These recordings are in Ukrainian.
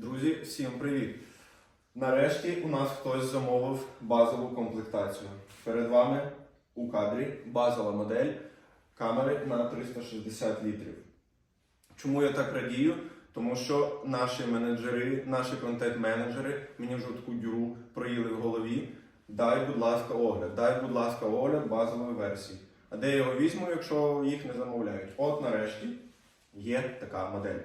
Друзі, всім привіт! Нарешті у нас хтось замовив базову комплектацію. Перед вами у кадрі базова модель камери на 360 літрів. Чому я так радію? Тому що наші менеджери, наші контент-менеджери мені вже таку дюру проїли в голові. Дай, будь ласка, огляд, дай, будь ласка, огляд базової версії. А де я його візьму, якщо їх не замовляють? От нарешті є така модель.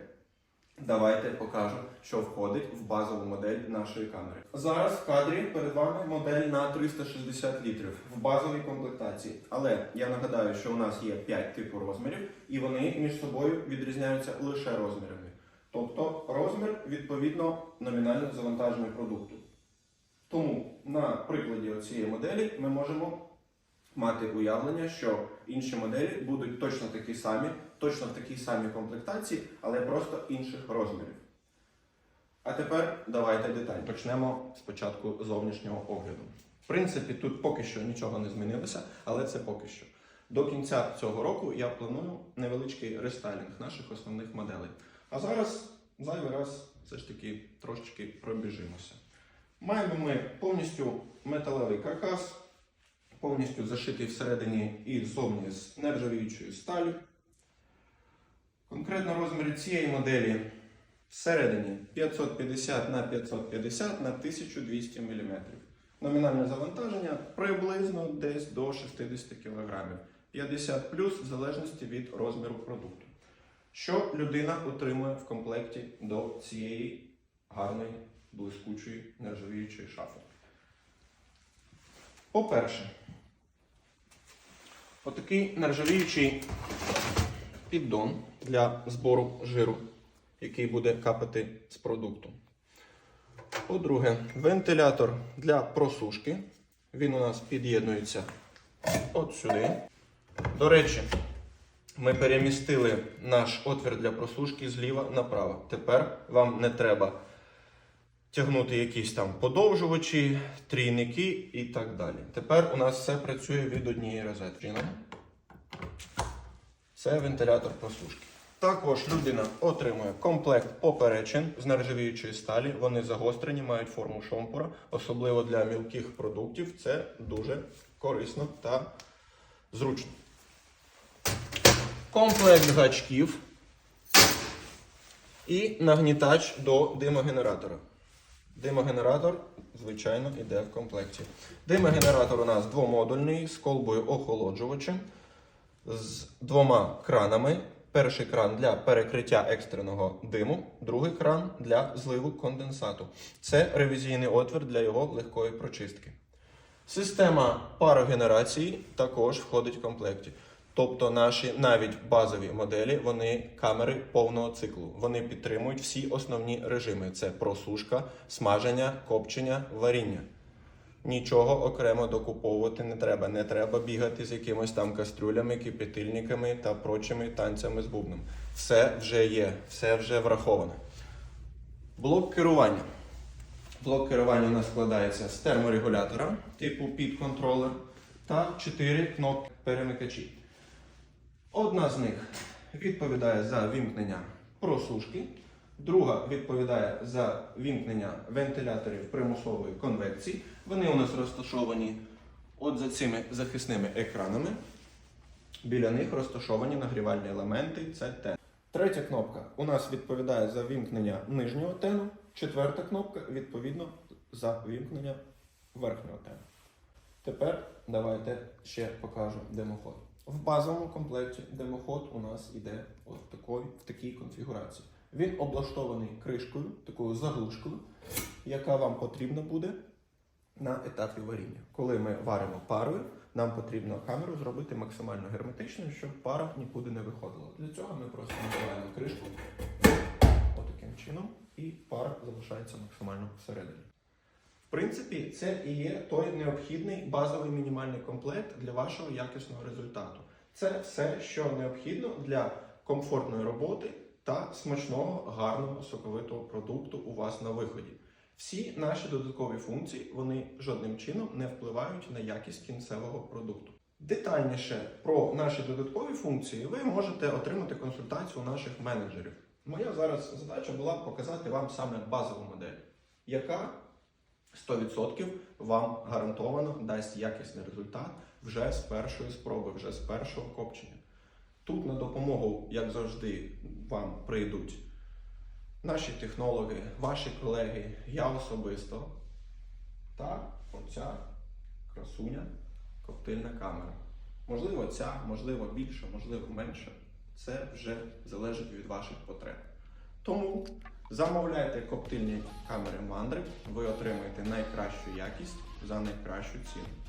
Давайте покажу, що входить в базову модель нашої камери. Зараз в кадрі перед вами модель на 360 літрів в базовій комплектації. Але я нагадаю, що у нас є 5 типів розмірів, і вони між собою відрізняються лише розмірами. Тобто розмір відповідно номінально завантаження продукту. Тому на прикладі цієї моделі ми можемо мати уявлення, що інші моделі будуть точно такі самі, точно в такій самій комплектації, але просто інших розмірів. А тепер давайте детально. Почнемо спочатку зовнішнього огляду. В принципі, тут поки що нічого не змінилося, але це поки що. До кінця цього року я планую невеличкий рестайлінг наших основних моделей. А зараз зайвий раз все ж таки трошечки пробіжимося. Маємо ми повністю металевий каркас, повністю зашитий всередині і ззовні з нержавіючою сталю. Конкретно розмір цієї моделі всередині 550 на 550 на 1200 мм. Номінальне завантаження приблизно десь до 60 кг. 50 плюс в залежності від розміру продукту. Що людина отримує в комплекті до цієї гарної, блискучої, нержавіючої шафи? По-перше, отакий нержавіючий піддон для збору жиру, який буде капати з продукту. По-друге, вентилятор для просушки. Він у нас під'єднується от сюди. До речі, ми перемістили наш отвір для просушки зліва направо. Тепер вам не треба тягнути якісь там подовжувачі, трійники і так далі. Тепер у нас все працює від однієї розетки. Це вентилятор просушки. Також людина отримує комплект поперечин з нержавіючої сталі. Вони загострені, мають форму шомпура. Особливо для мілких продуктів це дуже корисно та зручно. Комплект гачків і нагнітач до димогенератора. Димогенератор, звичайно, йде в комплекті. Димогенератор у нас двомодульний з колбою охолоджувачем, з двома кранами. Перший кран для перекриття екстреного диму, другий кран для зливу конденсату. Це ревізійний отвір для його легкої прочистки. Система парогенерації також входить в комплекті. Тобто наші навіть базові моделі, вони камери повного циклу. Вони підтримують всі основні режими: це просушка, смаження, копчення, варіння. Нічого окремо докуповувати не треба. Не треба бігати з якимось там кастрюлями, кипятильниками та прочими танцями з бубном. Все вже є, все вже враховано. Блок керування. Блок керування у нас складається з терморегулятора типу підконтролер та 4 кнопки перемикачі. Одна з них відповідає за вімкнення просушки, друга відповідає за вімкнення вентиляторів примусової конвекції. Вони у нас розташовані от за цими захисними екранами. Біля них розташовані нагрівальні елементи. Це. Третя кнопка у нас відповідає за вімкнення нижнього тену. Четверта кнопка відповідно за вімкнення верхнього тену. Тепер давайте ще покажу димоход. В базовому комплекті димоход у нас йде от такої, в такій конфігурації. Він облаштований кришкою, такою заглушкою, яка вам потрібна буде на етапі варіння. Коли ми варимо парою, нам потрібно камеру зробити максимально герметичною, щоб пара нікуди не виходила. Для цього ми просто накриваємо кришку отаким чином, і пара залишається максимально всередині. Принципі, це і є той необхідний базовий мінімальний комплект для вашого якісного результату. Це все, що необхідно для комфортної роботи та смачного, гарного, соковитого продукту у вас на виході. Всі наші додаткові функції вони жодним чином не впливають на якість кінцевого продукту. Детальніше про наші додаткові функції ви можете отримати консультацію наших менеджерів. Моя зараз задача була показати вам саме базову модель, яка 100% вам гарантовано дасть якісний результат вже з першої спроби, вже з першого копчення. Тут на допомогу, як завжди, вам прийдуть наші технологи, ваші колеги, я особисто та оця красуня коктейльна камера. Можливо, ця, можливо, більше, можливо, менше. Це вже залежить від ваших потреб. Тому замовляйте коптильні камери мандри, ви отримаєте найкращу якість за найкращу ціну.